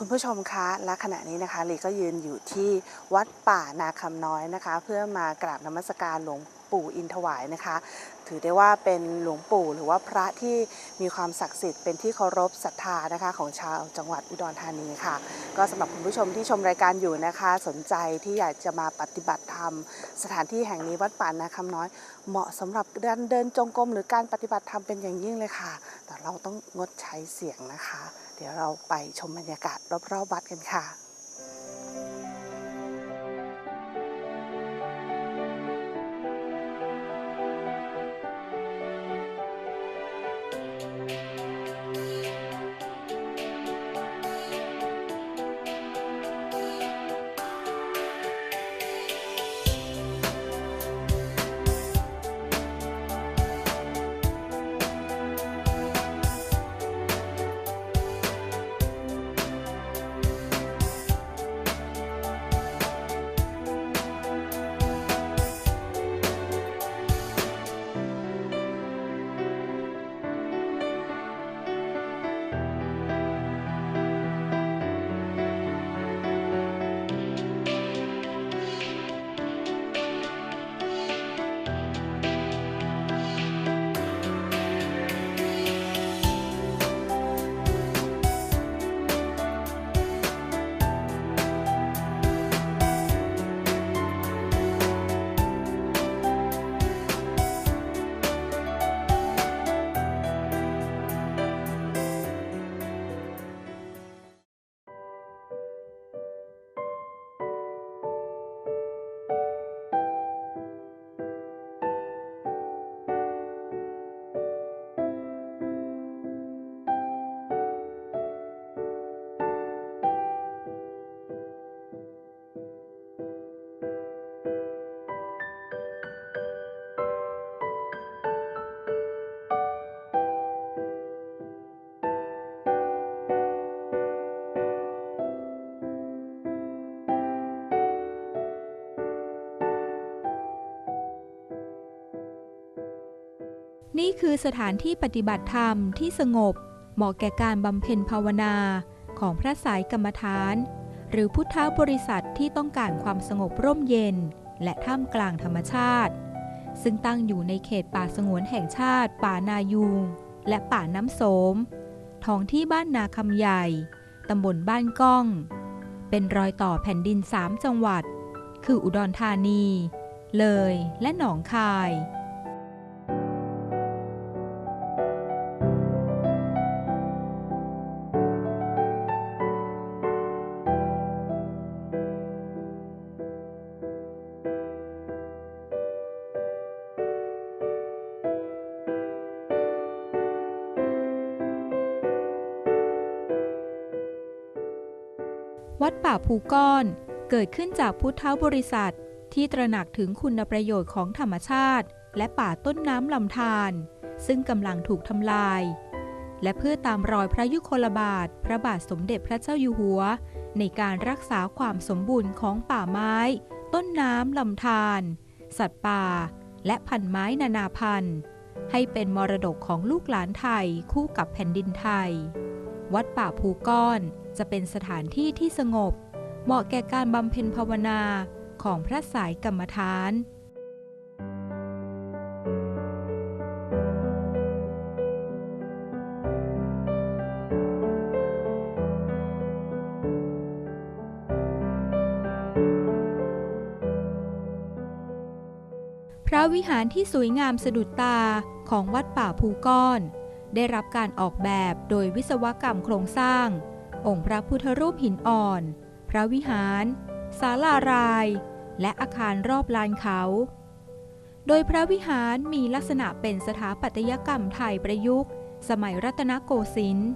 คุณผู้ชมคะและขณะนี้นะคะลีก็ยืนอยู่ที่วัดป่านาคำน้อยนะคะ เพื่อมากราบนมัสการหลวงปู่อินถวายนะคะ ถือได้ว่าเป็นหลวงปู่หรือว่าพระที่มีความศักดิ์สิทธิ์เป็นที่เคารพศรัทธานะคะ ของชาวจังหวัดอุดรธานีค่ะ ก็สำหรับคุณผู้ชมที่ชมรายการอยู่นะคะ สนใจที่อยากจะมาปฏิบัติธรรม สถานที่แห่งนี้วัดป่านาคำน้อย เหมาะสำหรับการเดินจงกรมหรือการปฏิบัติธรรมเป็นอย่างยิ่งเลยค่ะ แต่เราต้องงดใช้เสียงนะคะ เดี๋ยวเราไปชมบรรยากาศรอบๆวัดกันค่ะ คือสถานที่ปฏิบัติธรรมที่สงบ เหมาะแก่การบำเพ็ญภาวนาของพระสายกรรมฐาน หรือพุทธบริษัทที่ต้องการความสงบร่มเย็น และท่ามกลางธรรมชาติ ซึ่งตั้งอยู่ในเขตป่าสงวนแห่งชาติ ป่านายูง และป่าน้ำโสม ท้องที่บ้านนาคำใหญ่ ตำบลบ้านก้อง เป็นรอยต่อแผ่นดินสามจังหวัด คืออุดรธานี เลย และหนองคาย ภูก้อน เกิดขึ้นจากพุทธบริษัท ที่ตระหนักถึงคุณประโยชน์ของธรรมชาติ และป่าต้นน้ำลำธารซึ่งกำลังถูกทำลาย และเพื่อตามรอยพระยุคลบาท พระบาทสมเด็จพระเจ้าอยู่หัว ในการรักษาความสมบูรณ์ของป่าไม้ ต้นน้ำลำธารสัตว์ป่า และพันไม้นานาพันธุ์ ให้เป็นมรดกของลูกหลานไทยคู่กับแผ่นดินไทย วัดป่าภูก้อนจะเป็นสถานที่ที่สงบ เหมาะแก่การบำเพ็ญภาวนาของพระสายกรรมฐานพระวิหารที่สวยงามสะดุดตาของวัดป่าภูก้อน ได้รับการออกแบบโดยวิศวกรรมโครงสร้าง องค์พระพุทธรูปหินอ่อน พระวิหารศาลาราย และอาคารรอบลานเขา โดยพระวิหารมีลักษณะเป็นสถาปัตยกรรมไทยประยุกต์ สมัยรัตนโกสินทร์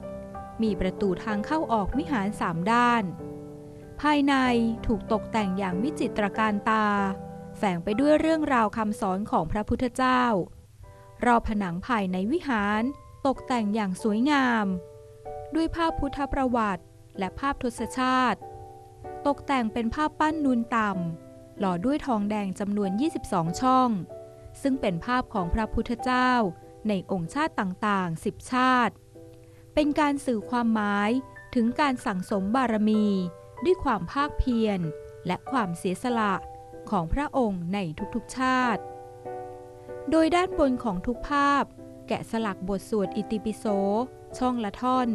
มีประตูทางเข้าออกวิหารสามด้าน ภายในถูกตกแต่งอย่างวิจิตรการตา แฝงไปด้วยเรื่องราวคำสอนของพระพุทธเจ้า รอบผนังภายในวิหารตกแต่งอย่างสวยงาม ด้วยภาพพุทธประวัติ และภาพทศชาติ ตกแต่งเป็นภาพปั้นนูนต่ำ หล่อด้วยทองแดงจำนวน 22 ช่อง ซึ่งเป็นภาพของพระพุทธเจ้าในองค์ชาติต่างๆ 10 ชาติ เป็นการสื่อความหมายถึงการสั่งสมบารมี ด้วยความภาคเพียร และความเสียสละของพระองค์ในทุกๆชาติ โดยด้านบนของทุกภาพ แกะสลักบทสวดอิติปิโส ช่องละท่อน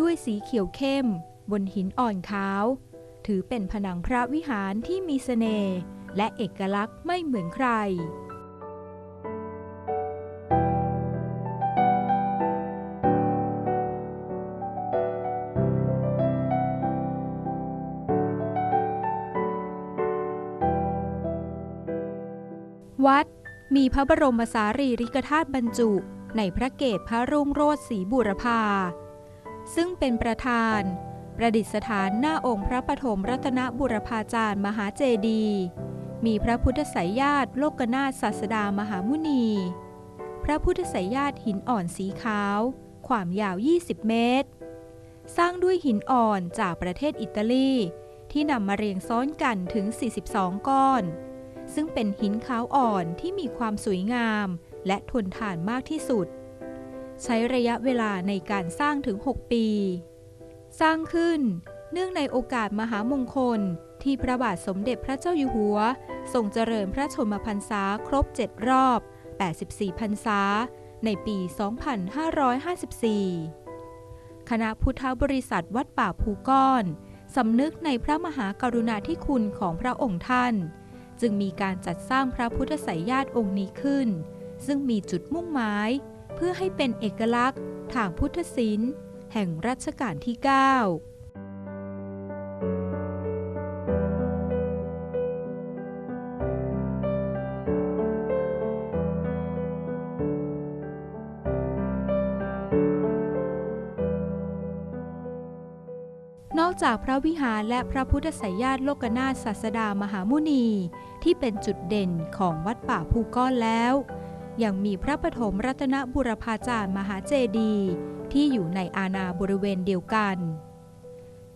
ด้วยสีเขียวเข้ม บนหินอ่อนขาว ถือเป็นผนังพระวิหารที่มีเสน่ห์และเอกลักษณ์ไม่เหมือนใคร วัดมีพระบรมสารีริกธาตุบรรจุในพระเกศพระรุ่งโรจน์ศรีบุรพา ซึ่งเป็นประธาน ประดิษฐานหน้าองค์พระปฐมรัตนบุรพาจารย์มหาเจดีย์มีพระพุทธไสยญาติโลกนาถศาสดามหามุนี พระพุทธไสยญาติหินอ่อนสีขาว ความยาว 20 เมตร สร้างด้วยหินอ่อนจากประเทศอิตาลี ที่นำมาเรียงซ้อนกันถึง 42 ก้อน ซึ่งเป็นหินขาวอ่อนที่มีความสวยงามและทนทานมากที่สุด ใช้ระยะเวลาในการสร้างถึง 6 ปี สร้างขึ้น เนื่องในโอกาสมหามงคล ที่พระบาทสมเด็จพระเจ้าอยู่หัวทรงเจริญพระชนมพรรษาครบ 7 รอบ 84 พรรษา ในปี 2554 คณะพุทธบริษัทวัดป่าภูก้อนสำนึกในพระมหากรุณาธิคุณของพระองค์ท่าน จึงมีการจัดสร้างพระพุทธไสยญาติองค์นี้ขึ้น ซึ่งมีจุดมุ่งหมาย เพื่อให้เป็นเอกลักษณ์ทางพุทธศิลป์ แห่งรัชกาลที่ 9นอกจากพระวิหารและพระพุทธไสยาติโลกนาถศาสดามหามุนี ที่เป็นจุดเด่นของวัดป่าภูก้อนแล้ว ยังมีพระปฐมรัตนบุรพาจารย์มหาเจดีย์ ที่อยู่ในอาณาบริเวณเดียวกัน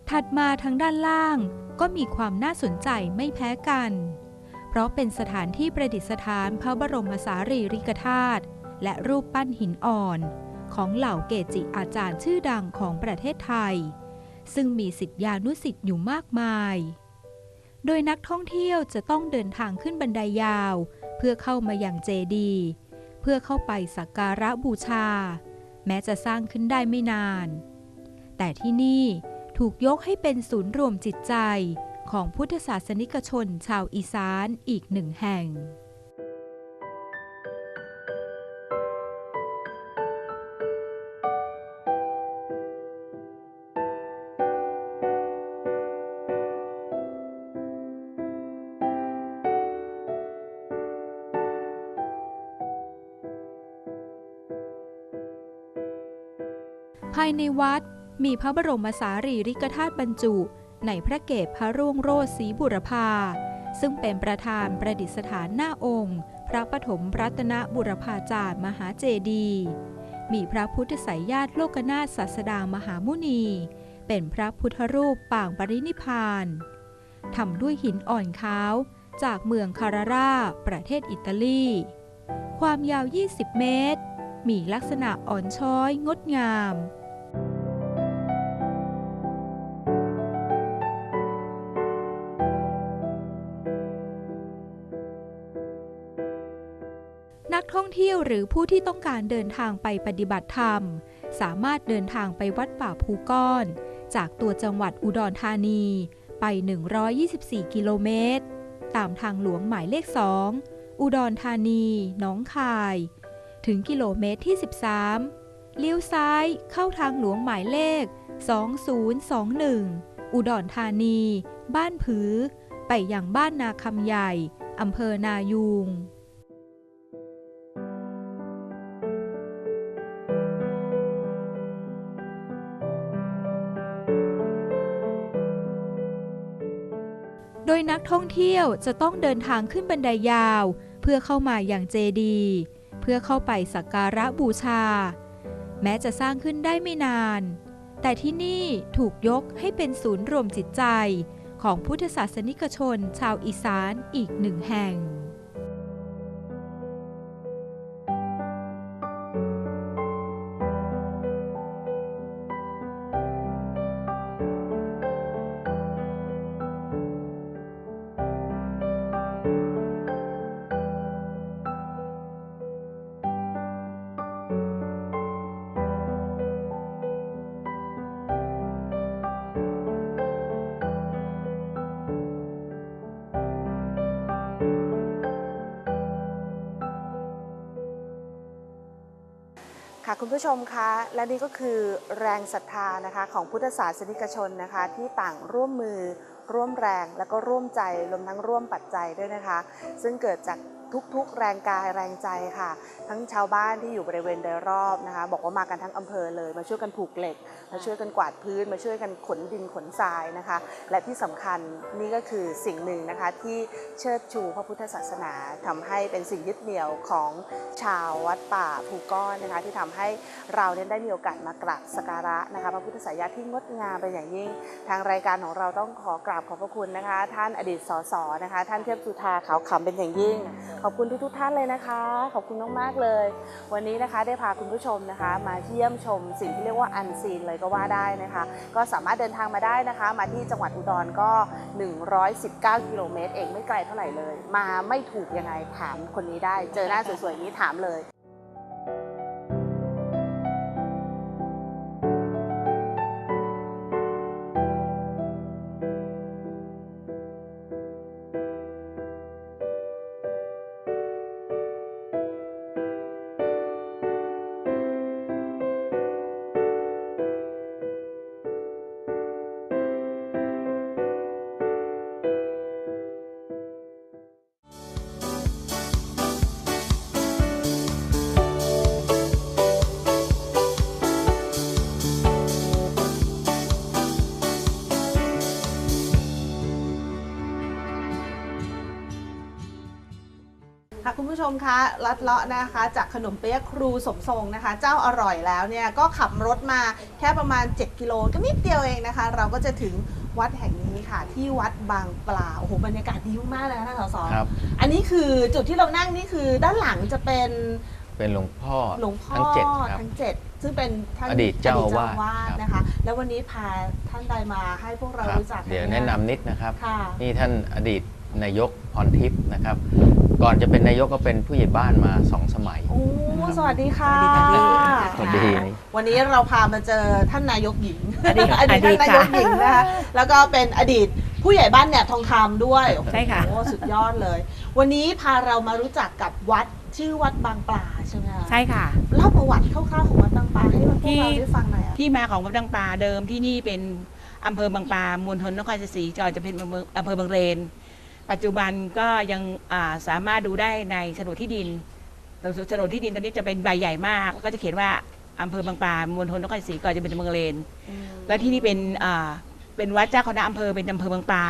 ถัดมาทางด้านล่างก็มีความน่าสนใจไม่แพ้กัน เพราะเป็นสถานที่ประดิษฐานพระบรมสารีริกธาตุและรูปปั้นหินอ่อน ของเหล่าเกจิอาจารย์ชื่อดังของประเทศไทย ซึ่งมีสิทธิานุสิทธิ์อยู่มากมาย โดยนักท่องเที่ยวจะต้องเดินทางขึ้นบันไดายาว เพื่อเข้ามาอย่างเจดี เพื่อเข้าไปสักการะบูชา แม้จะสร้างขึ้นได้ไม่นาน แต่ที่นี่ถูกยกให้เป็นศูนย์รวมจิตใจของพุทธศาสนิกชนชาวอีสานอีกหนึ่งแห่ง ในวัดมีพระบรมสารีริกธาตุบรรจุ ในพระเกศพระร่วงโรดศรีบุรพา ซึ่งเป็นประธานประดิษฐานหน้าองค์ พระปฐมรัตนบุรพาจารย์มหาเจดีย์มีพระพุทธไสยญาติโลกนาถศาสดามหามุนี เป็นพระพุทธรูปปางปรินิพานทำด้วยหินอ่อนขาว จากเมืองคาราราประเทศอิตาลี ความยาว 20 เมตร มีลักษณะอ่อนช้อยงดงาม เที่ยวหรือผู้ที่ต้องการเดินทางไปปฏิบัติธรรม สามารถเดินทางไปวัดป่าภูก้อน จากตัวจังหวัดอุดรธานีไป 124 กิโลเมตร ตามทางหลวงหมายเลข 2 อุดรธานีหนองคาย ถึงกิโลเมตรที่ 13 เลี้ยวซ้ายเข้าทางหลวงหมายเลข 2021 อุดรธานี บ้านผือ ไปยังบ้านนาคำใหญ่อำเภอนายูง ท่องเที่ยวจะต้องเดินทางขึ้นบันไดายาว เพื่อเข้ามาอย่างเจดี เพื่อเข้าไปสักการะบูชา แม้จะสร้างขึ้นได้ไม่นาน แต่ที่นี่ถูกยกให้เป็นศูนย์รวมจิตใจของพุทธศาสนิกชนชาวอีสานอีกหนึ่งแห่ง คุณผู้ชมคะ และนี่ก็คือแรงศรัทธานะคะของพุทธศาสนิกชนนะคะ ที่ต่างร่วมมือร่วมแรงแล้วก็ร่วมใจรวมทั้งร่วมปัจจัยด้วยนะคะ ซึ่งเกิดจากทุกๆ แรงกายแรงใจค่ะ ทั้งชาวบ้านที่อยู่บริเวณโดยรอบนะคะ บอกว่ามากันทั้งอำเภอเลยมาช่วยกันผูกเหล็ก มาช่วยกันกวาดพื้น มาช่วยกันขนดินขนทรายนะคะ และที่สำคัญนี่ก็คือสิ่งหนึ่งนะคะที่เชิดชูพระพุทธศาสนาทำให้เป็นสิ่งยึดเหนี่ยวของชาววัดป่าภูก้อนนะคะ ที่ทำให้เราเนี่ยได้มีโอกาสมากราบสักการะนะคะ พระพุทธสายาที่งดงามเป็นอย่างยิ่ง ทางรายการของเราต้องขอกราบขอบพระคุณนะคะ ท่านอดีตสสนะคะ ท่านเทพสุธาขาวขำเป็นอย่างยิ่ง ขอบคุณทุกๆท่านเลยนะคะ ขอบคุณมากๆเลย วันนี้นะคะได้พาคุณผู้ชมนะคะ มาเยี่ยมชมสิ่งที่เรียกว่าอันซีนเลยก็็ว่าได้นะคะ ก็สามารถเดินทางมาได้นะคะ มาที่จังหวัดอุดรก็ 119 กิโลเมตรเองไม่ไกลเท่าไหร่เลย มาไม่ถูกยังไงถามคนนี้ได้ เจอหน้าสวยๆนี้ถามเลย ผู้ชมคะลัดเลาะนะคะ จากขนมเปี๊ยะครูสมทรงนะคะ เจ้าอร่อยแล้วเนี่ยก็ขับรถมาแค่ประมาณ 7 กิโลก็นิดเดียวเองนะคะ เราก็จะถึงวัดแห่งนี้ค่ะ ที่วัดบางปลาโอ้โหบรรยากาศดีมากๆเลยนะท่านสสครับ อันนี้คือจุดที่เรานั่งนี่คือด้านหลังจะเป็นเป็นหลวงพ่อหลวงพ่อทั้งเจ็ดครับทั้งเจ็ดซึ่งเป็นท่านอดีตเจ้าอาวาสอดีตครับนะคะ แล้ววันนี้พาท่านใดมาให้พวกเราครับรู้จัก เดี๋ยวกัแนะนำนิดนะครับค่ะนี่ท่านอดีตนายกพรทิพย์นะครับ ก่อนจะเป็นนายกก็เป็นผู้ใหญ่บ้านมาสองสมัย โอ้สวัสดีค่ะ สวัสดีค่ะสวัสดีวันนี้เราพามาเจอท่านนายกหญิงอดีตอดีตท่านนายกหญิงนะคะ แล้วก็เป็นอดีตผู้ใหญ่บ้านแหนบทองคำด้วย ใช่ค่ะ โอ้สุดยอดเลย วันนี้พาเรามารู้จักกับวัดชื่อวัดบางปลาใช่ไหมคะใช่ค่ะเล่าประวัติคร่าวๆของวัดบางปลาให้พวกเราได้ฟังหน่อยอะที่มาของวัดบางปลาเดิมที่นี่เป็นอำเภอบางปลามณฑลนครชัยศรีจอยจะเป็นอำเภออำเภอบางเลน ปัจจุบันก็ยังอ่าสามารถดูได้ในโฉนดที่ดินโฉนดที่ดินตอนนี้จะเป็นใบใหญ่มากแล้วก็จะเขียนว่าอำเภอบางปลามณฑลนครชัยศรีก็จะเป็นเมืองเลน และที่นี่เป็นอ่าเป็นวัดเจ้าคณะอำเภอเป็นอำเภอบางปลา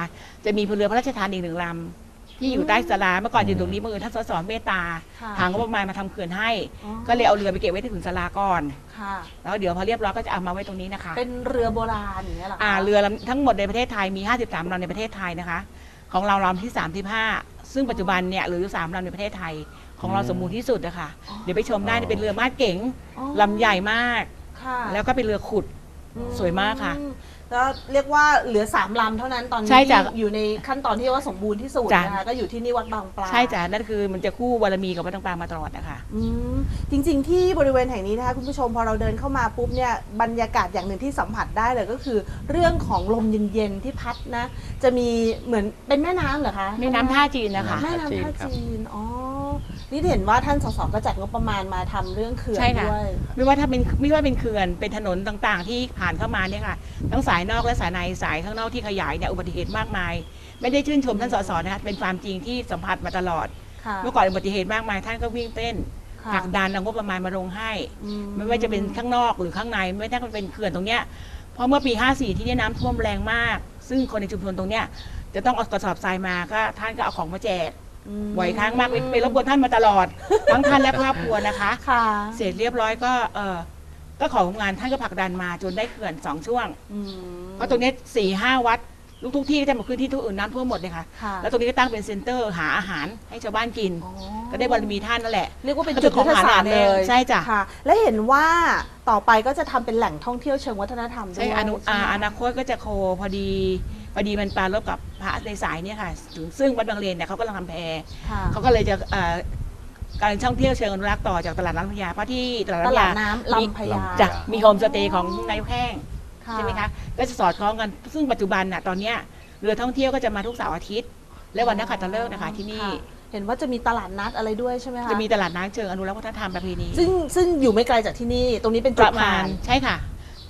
จะมีพลเรือพระราชทานอีกหนึ่งลำที่อยู่ใต้ศาลาเมื่อก่อนอยู่ตรงนี้เมื่อท่านสสเมตตาค่ะทางงบประมาณมาทำเขื่อนให้อ๋อก็เลยเอาเรือไปเก็บไว้ที่ถึงศาลาก่อนค่ะแล้วเดี๋ยวพอเรียบร้อยก็จะเอามาไว้ตรงนี้นะคะ เป็นเรือโบราณอย่างเงี้ยเหรอคะอ่าเรือลำทั้งหมดในประเทศไทยมี 53ลำในประเทศไทยนะคะ ของเราลำที่ 35 ซึ่งปัจจุบันเนี่ยเหลืออยู่3ลำในประเทศไทย ของเราอืมสมบูรณ์ที่สุดนะคะอ๋อเดี๋ยวไปชมได้อ๋อเป็นเรือมาดเก๋งอ๋อลำใหญ่มาก ค่ะแล้วก็เป็นเรือขุดสวยมากค่ะ อื แล้วเรียกว่าเหลือสามลำเท่านั้นตอนนี้ใช่จ้ะอยู่ในขั้นตอนที่ว่าสมบูรณ์ที่สุดจ้ะ นะคะก็อยู่ที่นี่วัดบางปลา ใช่จ้ะนั่นคือมันจะคู่บารมีกับวัดต่างๆมาตลอดนะคะ อืมจริงๆ ที่บริเวณแห่งนี้นะคะคุณผู้ชมพอเราเดินเข้ามาปุ๊บเนี่ยบรรยากาศอย่างหนึ่งที่สัมผัสได้เลยก็คือ เรื่องของลมเย็นๆที่พัดนะ จะมีเหมือนเป็นแม่น้ำเหรอคะแม่น้ำท่าจีนนะคะ แม่น้ำท่าครับจีนอ๋อ นี่เห็นว่าท่านสสก็จัดงบประมาณมาทำเรื่องเขื่อนใช่ค่ะ ด้วย ไม่ว่าถ้าเป็นไม่ว่าเป็นเขื่อนเป็นถนนต่างๆ ที่ผ่านเข้ามาเนี่ยค่ะทั้งสายนอกและสายในสายข้างนอกที่ขยายเนี่ยอุบัติเหตุมากมาย ไม่ได้ชื่นชมท่านสสนะคะเป็นความจริงที่สัมผัสมาตลอด ค่ะเมื่อก่อนอุบัติเหตุมากมายท่านก็วิ่งเต้นค่ะผลักดันเอางบประมาณมาลงให้ อืไม่ว่าจะเป็นข้างนอกหรือข้างในไม่ว่าจะเป็นเขื่อนตรงเนี้ยเพราะเมื่อปี 54 ที่เนี่ยน้ำท่วมแรงมาก ซึ่งคนในชุมชนตรงเนี้ยจะต้องเอากระสอบทรายมาก็ท่านก็เอาของมาแจกอืม บ่อยครั้งมากไปไปรบกวนท่านมาตลอด ทั้งท่านและครอบครัวนะคะ ค่ะเสร็จเรียบร้อยก็เออก็ของงานท่านก็ผลักดันมาจนได้เขื่อนสองช่วง อืม เพราะตรงเนี้สี่ห้าวัดทุกทุกๆที่ก็จะมาขึ้นที่ทุกอื่นน้ำท่วมหมดเลยค่ะ ค่ะ แล้วตรงนี้ก็ตั้งเป็นเซ็นเตอร์หาอาหารให้ชาวบ้านกิน อ๋อก็ได้บารมีท่านนั่นแหละ เรียกว่าเป็นก็จุดเป็นยุทธศาสตร์ของหาเลยใช่จ้ะ ค่ะ และเห็นว่าต่อไปก็จะทำเป็นแหล่งท่องเที่ยวเชิงวัฒนธรรมด้ใช่วยอนุใช่ไหมอาอนาคตก็จะโคพอดี พอดีมันปลารบกับพระในสายเนี่ยค่ะถึงซึ่งวัดบางเลนเนี่ยเขากำลังทำแพค่ะ เขาก็เลยจะเอ่อการท่องเที่ยวเชิงอนุรักษ์ต่อจากตลาดน้ำพญาเพราะที่ตลาดตน้ำพลาญาดน้ำลำพญาจะมีโฮมสเตย์ของนายกแห้ง ใช่ไหมคะก็จะสอดคล้องกันซึ่งปัจจุบันน่ะตอนเนี้ยเรือท่องเที่ยวก็จะมาทุกเสาร์อาทิตย์ และวันนักขัตฤกษ์นะคะที่นี่ค่ะเห็นว่าจะมีตลาดนัดอะไรด้วยใช่ไหมคะจะมีตลาดน้ำเชิงอนุรักษ์วัฒนธรรมประเพณีซึ่งซึ่งอยู่ไม่ไกลจากที่นี่ ตรงนี้เป็นปจุดระมาผ่าณน ใช่ค่ะ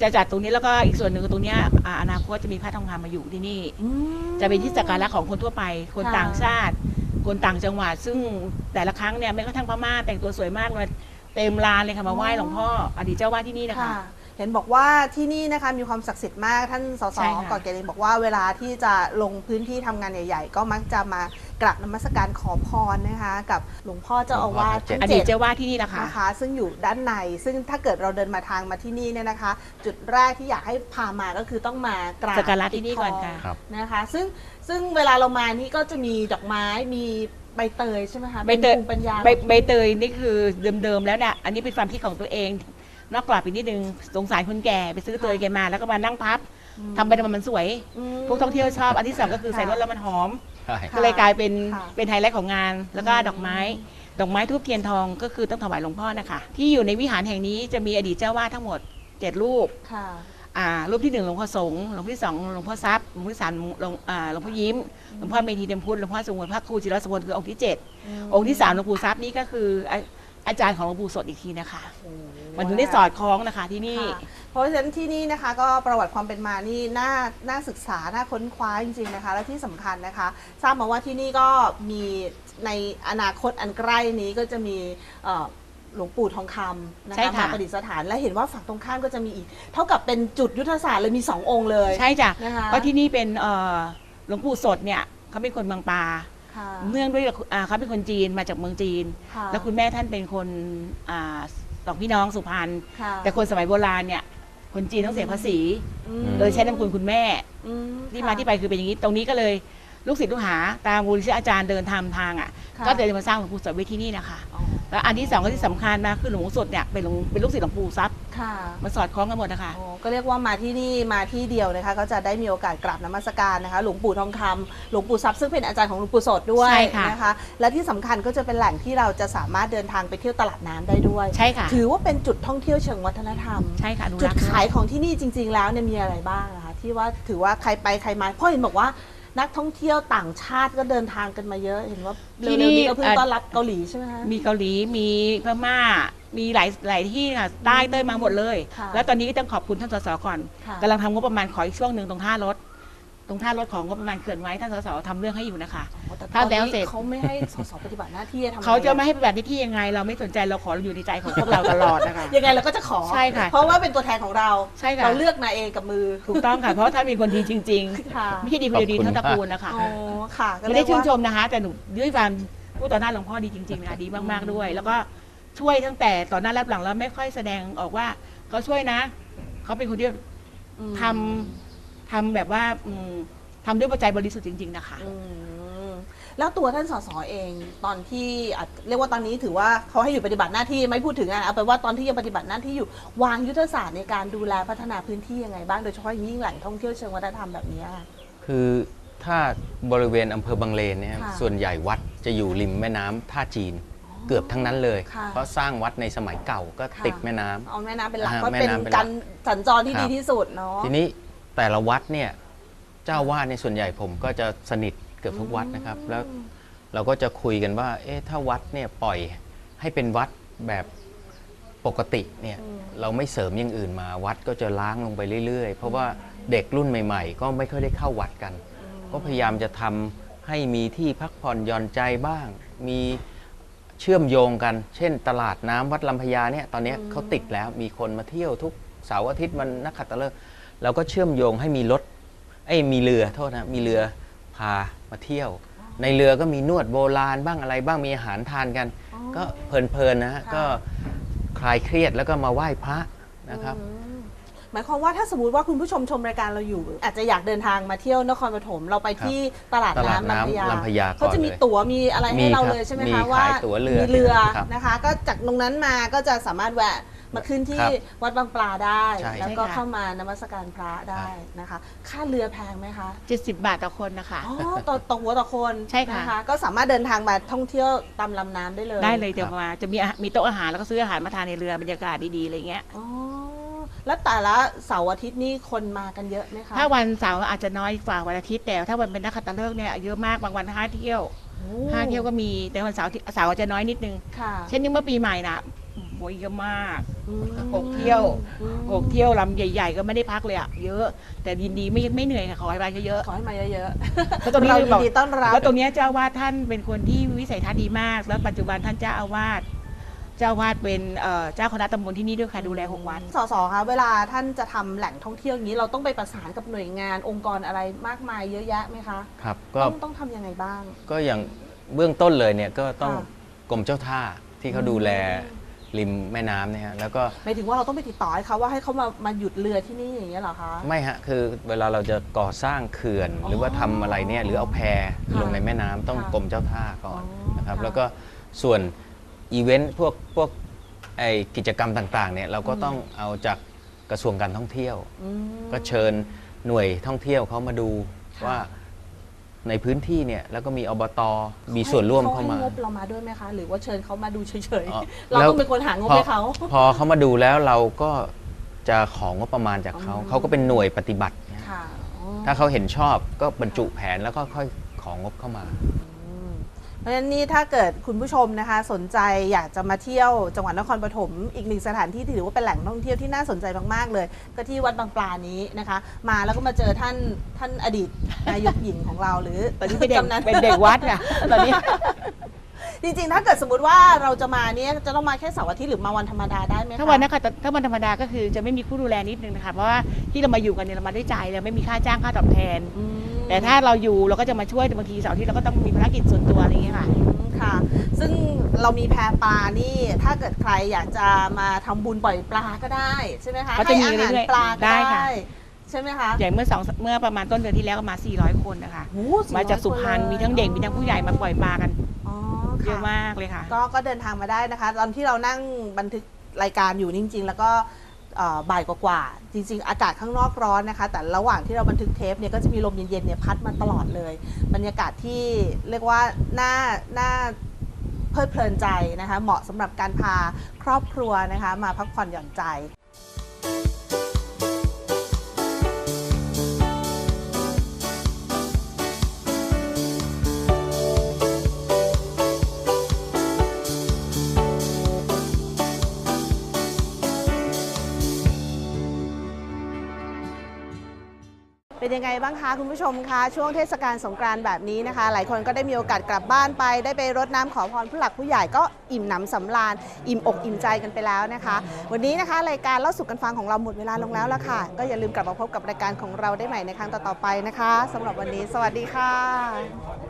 จะจัดตรงนี้แล้วก็อีกส่วนหนึ่งคือตรงเนี้ยอ่าอนาคตจะมีพระทองคำมาอยู่ที่นี่ อืม จะเป็นที่สักการะของคนทั่วไป คนค่ะ ต่างชาติ คนต่างจังหวัด ซึ่งแต่ละครั้งเนี่ยแม้กระทั่งพม่าแต่งตัวสวยมากเลยเต็มลานเลยค่ะมาไหว้หลวงพ่ออดีตเจ้าวาดที่นี่นะคะ ค่ะ เห็นบอกว่าที่นี่นะคะมีความศักดิ์สิทธิ์มากท่านสสใช่ค่ะ ก่อนเกเรบอกว่าเวลาที่จะลงพื้นที่ทำงานใหญ่ ๆ ก็มักจะมา กราบนมัสการขอพรนะคะ กับหลวงพ่อเจ้าอาวาสหลวงพ่อทั้งเจ็ดทั้งอดีเจ็ตดเจ้าวาดที่นี่นะคะ นะคะซึ่งอยู่ด้านในซึ่งถ้าเกิดเราเดินมาทางมาที่นี่เนี่ยนะคะ จุดแรกที่อยากให้พามาก็คือต้องมากราบสักการะที่นี่ก่อนค่ะปิดทงครับนะคะ ซึ่งซึ่งเวลาเรามานี่ก็จะมีดอกไม้มีใบเตยใช่ไหมคะใบเตย ป็นภูมิปัญญาใบใบเตยนี่คือเดิมๆแล้วเนี่ยอันนี้เป็นความคิดของตัวเอง นอกกรอบอีกนิดนึงสงสารคนแก่ไปซื้อเตยแกมาแล้วก็มานั่งพับ ทำไปทำมามันสวยอืมพวกท่องเที่ยวชอบ อันที่สองก็คือค่ะ ใส่รถแล้วมันหอม ใช่ ค่ะก็เลยกลายเป็นค่ะ เป็นไฮไลท์ของงาน แล้วก็อืมดอกไม้ ดอกไม้ทูบเทียนทองก็คือต้องถวายหลวงพ่อนะคะ ที่อยู่ในวิหารแห่งนี้จะมีอดีตเจ้าวาดทั้งหมดเจ็ดรูป ค่ะ อ่า รูปที่หนึ่งหลวงพ่อสงฆ์หลวงพ่อที่สองหลวงพ่อทรัพย์หลวงพ่อที่สามหลวงอ่าหลวงพ่อยิ้ม หลวงพ่อเมธีเดมพุทธหลวงพ่อสงวนพระครูจิรสมบูรณ์คือองค์ที่เจ็ดองค์ที่สามหลวงปู่ทรัพย์นี่ก็คืออาอาจารย์ของหลวงปู่สดอีกทีนะคะ มันถึงได้สอดคล้องนะคะที่นี่ ค่ะเพราะฉะนั้นที่นี่นะคะก็ประวัติความเป็นมานี่น่าน่าศึกษา น่าค้นคว้าจริงๆนะคะ และที่สำคัญนะคะ ทราบมาว่าที่นี่ก็มีในอนาคตอันใกล้นี้ก็จะมีเอ่อหลวงปู่ทองคำนะใช่คะค่ะ มาประดิษฐานและเห็นว่าฝั่งตรงข้ามก็จะมีอีก เท่ากับเป็นจุดยุทธศาสตร์เลยมีสององค์เลย ใช่จ้ะนะคะเพราะที่นี่เป็นเอ่อหลวงปู่สดเนี่ยเขาเป็นคนบางปลาค่ะเนื่องด้วยอ่าเขาเป็นคนจีนมาจากเมืองจีนค่ะแล้วคุณแม่ท่านเป็นคนอ่า สองพี่น้องสุพรรณค่ะแต่คนสมัยโบราณเนี่ย คนจีนต้องเสียภาษี อืโดยใช้นามสกุลคุณแม่ อืที่ค่ะมาที่ไปคือเป็นอย่างนี้ ตรงนี้ก็เลย ลูกศิษย์ลูกหาตามมูลนิธิอาจารย์เดินทำทางอะค่ะก็เลยมาสร้างหลวงปู่สดไว้ที่นี่นะคะอ๋อแล้วอันที่สองก็ที่สำคัญมากคือหลวงปู่สดเนี่ยเป็นหลวงเป็นลูกศิษย์หลวงปู่ทรัพย์ค่ะมันสอดคล้องกันหมดนะคะโอ้ก็เรียกว่ามาที่นี่มาที่เดียวนะคะ ก็จะได้มีโอกาสกราบนมัสการนะคะ หลวงปู่ทองคำหลวงปู่ทรัพย์ซึ่งเป็นอาจารย์ของหลวงปู่สดด้วยใช่ค่ะนะคะ และที่สำคัญก็จะเป็นแหล่งที่เราจะสามารถเดินทางไปเที่ยวตลาดน้ำได้ด้วยใช่ค่ะถือว่าเป็นจุดท่องเที่ยวเชิงวัฒนธรรมใช่ค่ะอนุจุรัดกษ์ขายของที่นี่จริง ๆ แล้วเนี่ยมีอะไรบ้างนะคะที่ว่าถือว่าใครไปใครมาเพราะเห็นบอกว่า นักท่องเที่ยวต่างชาติก็เดินทางกันมาเยอะ เห็นว่าเร็วๆนี้ก็เพิ่งต้อนรับเกาหลีใช่ไหมคะ มีเกาหลีมีพม่ามีหลายหลายที่ค่ะใต้เต้ยมาหมดเลยค่ะแล้วตอนนี้ก็ต้องขอบคุณท่านสสก่อนค่ะกำลังทำงบประมาณขออีกช่วงหนึ่งตรงท่ารถ ตรงท่ารถของงบประมาณเขื่อนไว้ท่านสสทำเรื่องให้อยู่นะคะ แต่ถ้าตอนแล้วนี้เสร็จ เขาไม่ให้สสปฏิบัติหน้าที่ทำอรเขาจะไม่ให้ปฏิบัติหน้าที่ยังไง เราไม่สนใจเราขออยู่ในใจของพวกเราตลอดนะคะ ยังไงเราก็จะขอ ใช่ค่ะเพราะว่าเป็นตัวแทนของเรา ใช่ค่ะ เราเลือกมาเองกับมือ ถูกต้องค่ะ เพราะถ้ามีคนดีจริง ค่ะๆ ไม่ใช่ดีคนเดียวดีเท่าตระกูลนะคะ อ๋อค่ะก็ไม่เรีได้ยกชื่นว่า ชมนะคะ แต่หนูด้วยความผู้ต่อหน้าหลวงพ่อดีจริงๆนะคะดีมากๆด้วย แล้วก็ช่วยตั้งแต่ต่อหน้ารับหลังแล้วไม่ค่อยแสดงออกว่าเขาช่วยนะเขาเป็นคนที่อืมทำ ทำแบบว่าอืมทำด้วยปัจจัยบริสุทธิ์จริง ๆ นะคะ อืมแล้วตัวท่านสสเองตอนที่อะเรียกว่าตอนนี้ถือว่าเขาให้อยู่ปฏิบัติหน้าที่ไม่พูดถึงอะเอาไปนว่าตอนที่ยังปฏิบัติหน้าที่อยู่วางยุทธศาสตร์ในการดูแลพัฒนาพื้นที่ยังไงบ้างโดยเฉพาะอย่างยิ่งแหล่งท่องเที่ยวเชิงวัฒนธรรมแบบนี้ค่ะ คือถ้าบริเวณอำเภอบางเลนเนี่ยค่ะส่วนใหญ่วัดจะอยู่ริมแม่น้ำท่าจีน เกือบทั้งนั้นเลย ค่ะเพราะสร้างวัดในสมัยเก่าก็ค่ะ ติดแม่น้ำ เอาแม่น้ำเป็นหลักอ่าก็แม่เป็นน้ำเป็นหลักการสัญจรที่ครับ ดีที่สุดเนาะ ทีนี้ แต่ละวัดเนี่ยเจ้าวาดในยส่วนใหญ่ผมก็จะสนิทเกือบทุกวัดนะครับ แล้วเราก็จะคุยกันว่า เอ๊ะถ้าวัดเนี่ยปล่อยให้เป็นวัดแบบปกติเนี่ยเราไม่เสริมอย่างอื่นมาวัดก็จะล้างลงไปเรื่อยๆ เพราะว่าเด็กรุ่นใหม่ ๆ ก็ไม่ค่อยได้เข้าวัดกัน ก็พยายามจะทำให้มีที่พักผ่อนหย่อนใจบ้าง มีเชื่อมโยงกัน เช่น ตลาดน้ำวัดลำพญาเนี่ยตอนเนี้ยเขาติดแล้วมีคนมาเที่ยวทุกเสาร์อาทิตย์วันนักขัตฤกษ์ เราก็เชื่อมโยงให้มีรถไอ้ยมีเรือโทษนะมีเรือพามาเที่ยว ในเรือก็มีนวดโบราณบ้างอะไรบ้างมีอาหารทานกัน ก็เพลินๆนะฮะค่ะก็คลายเครียดแล้วก็มาไหว้พระนะครับอืมหมายความว่าถ้าสมมติว่าคุณผู้ชมชมรายการเราอยู่ อาจจะอยากเดินทางมาเที่ยวนครปฐมเราไปที่ตลาดตลาดน้ำน้ำลำพญาลำพญาก่อนเขาจะมีเลยตั๋วมีอะไรให้มีเราครับเลยใช่ไหมมีคะขายว่าตั๋วเรือมีเรือครับ นะคะ ก็จากตรงนั้นมาก็จะสามารถแวะ มาขึ้นที่ครับวัดบางปลาได้ ใช่ แล้วก็ใช่ค่ะ เข้ามานมัสการพระได้นะคะ ค่าเรือแพงไหมคะ70 บาทต่อคนนะคะ อ๋อต่อต่อหัวต่อคนใช่ค่ะ นก็สามารถเดินทางมาท่องเที่ยวตามลำน้ำได้เลยได้เลยเดี๋ยวครับมาจะมีอาหารมีโต๊ะอาหารแล้วก็ซื้ออาหารมาทานในเรือบรรยากาศดีๆอะไรเงี้ย อ๋อแล้วแต่ละเสาร์อาทิตย์นี่คนมากันเยอะไหมคะถ้าวันเสาร์อาจจะน้อยกว่าวันอาทิตย์แต่ถ้าวันเป็นนักขัตฤกษ์เนี่ยเยอะมากบางวันท้าเที่ยวอืห้าเที่ยวก็มีแต่วันเสาร์ที่เสาร์อาจจะน้อยนิดนึง ค่ะ เช่นนี้เมื่อปีใหม่นะ โอ้ยเยอะมากอืมหกเที่ยวอืมหกเที่ยวลำใหญ่ ๆ ก็ไม่ได้พักเลยอะเยอะ แต่ยินดีไม่ไม่เหนื่อยค่ะขอให้ไปเยอะขอให้มาเยอะๆแล้วๆตรงนี้เราเรายิบอกนดีต้อนรับแล้วตรงเนี้ยเจ้าอาวาดท่านเป็นคนที่วิสัยทัศน์ดีมาก แล้วปัจจุบันท่านเจ้าอาวาสเจ้าอาวาสเป็นเอ่อเจ้าคณะตำบลที่นี่ด้วยค่ะดูแลหกวัดสสคะเวลาท่านจะทำแหล่งท่องเที่ยวอย่างนี้เราต้องไปประสานกับหน่วยงานองค์กรอะไรมากมายเยอะแยะไหมคะครับก็ต้องต้องทำยังไงบ้าง ก็อย่างเบื้องต้นเลยเนี่ยก็ต้องค่ะกรมเจ้าท่าที่เขาดูแล ริมแม่น้ำเนี่ยฮะแล้วก็หมายถึงว่าเราต้องไปติดต่อให้เขาว่าให้เขามามาหยุดเรือที่นี่อย่างเงี้ยเหรอคะ ไม่ฮะคือเวลาเราจะก่อสร้างเขื่อนอ๋อหรือว่าทำอะไรเนี่ยหรือเอาแพค่ะลงในแม่น้ำต้องค่ะกรมเจ้าท่าก่อนอ๋อนะครับ ค่ะ แล้วก็ส่วนอีเวนต์พวกพวกไอกิจกรรมต่างๆเนี่ยเราก็อืมต้องเอาจากกระทรวงการท่องเที่ยว อืม ก็เชิญหน่วยท่องเที่ยวเขามาดูค่ะ ว่า ในพื้นที่เนี่ยแล้วก็มีอบตมีส่วนร่วมเข้ามาให้งบเรามาด้วยไหมคะ หรือว่าเชิญเขามาดูเฉยอ๋อๆ เราแล้ว ต้องเป็นคนหางบพอให้เขาพอเขามาดูแล้วเราก็จะของงบประมาณจากเขาอืมเขาก็เป็นหน่วยปฏิบัตินะค่ะอ๋อถ้าเขาเห็นชอบก็บรรจุแผนแล้วก็ค่อยของงบเข้ามาอืมเพ ราะฉะนั้นนี่ถ้าเกิดคุณผู้ชมนะคะ สนใจอยากจะมาเที่ยวจังหวัดนครปฐมอีกหนึ่งสถานที่ที่ถือว่าเป็นแหล่งท่องเที่ยวที่น่าสนใจมากๆเลย ก็ที่วัดบางปลานี้นะคะ มาแล้วก็มาเจอท่านท่านอดีตนายกหญิงของเราหรือตอนนี้เป็นเด็กกำนันเป็นเด็กวัดค่ะตอนนี้จริงๆ ถ้าเกิดสมมติว่าเราจะมาเนี่ยจะต้องมาแค่เสาร์อาทิตย์หรือมาวันธรรมดาได้ไหมคะถ้าวันนะคะถ้าวันธรรมดาก็คือจะไม่มีผู้ดูแลนิดนึงนะคะเพราะว่าที่เรามาอยู่กันเนี่ยเรามาด้วยใจเราไม่มีค่าจ้างค่าตอบแทนอืม แต่ถ้าเราอยู่เราก็จะมาช่วยแต่บางทีเสาร์อาที่เราก็ต้องมีภารกิจส่วนตัวอะไรอย่างเงี้ยค่ะ อืมค่ะ ซึ่งเรามีแพปลานี่ ถ้าเกิดใครอยากจะมาทำบุญปล่อยปลาก็ได้ใช่ไหมคะก็จะให้มีอาหารเรื่อยๆปลาก็ได้ได้ค่ะ ใช่ไหมคะอย่างเมื่อสองเมื่อประมาณต้นเดือนที่แล้วก็มา 400 คนนะคะ โอ้400มาจากสุพรรณคนลยมีทั้งเด็กมีทั้งผู้ใหญ่มาปล่อยปลากันอ๋อเยอะค่ะ มากเลยค่ะ ก็ก็เดินทางมาได้นะคะ ตอนที่เรานั่งบันทึกรายการอยู่จริง ๆ แล้วก็เอ่อ บ่ายกว่าๆจริง ๆ อากาศข้างนอกร้อนนะคะ แต่ระหว่างที่เราบันทึกเทปเนี่ยก็จะมีลมเย็นๆเนี่ยพัดมาตลอดเลย บรรยากาศที่เรียกว่าน่าน่าเพลิดเพลินใจนะคะ เหมาะสำหรับการพาครอบครัวนะคะ มาพักผ่อนหย่อนใจ เป็นยังไงบ้างคะคุณผู้ชมคะช่วงเทศกาลสงกรานต์แบบนี้นะคะ หลายคนก็ได้มีโอกาสกลับบ้านไป ได้ไปรดน้ำขอพรผู้หลักผู้ใหญ่ก็อิ่มหนำสำราญอิ่มอกอิ่มใจกันไปแล้วนะคะ วันนี้นะคะรายการเล่าสู่กันฟังของเราหมดเวลาลงแล้วละค่ะ ก็อย่าลืมกลับมาพบกับรายการของเราได้ใหม่ในครั้งต่อๆไปนะคะสำหรับวันนี้ สวัสดีค่ะ